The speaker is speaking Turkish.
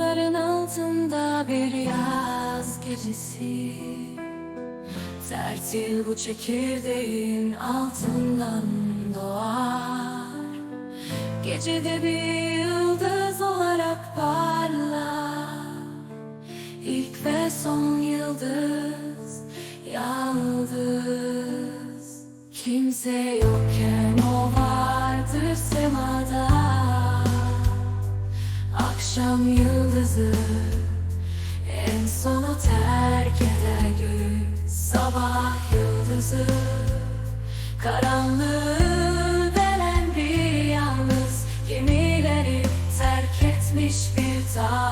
Bulutların altında bir yaz gecesi. Sertil bu çekirdeğin altından doğar. Gecede bir yıldız olarak parlar. İlk ve son yıldız Yıldız Kimse yokken o Akşam yıldızı. En sonu terk eder göğü Sabah yıldızı. Karanlığı delen bir yalnız. Gemileri terk etmiş bir dağ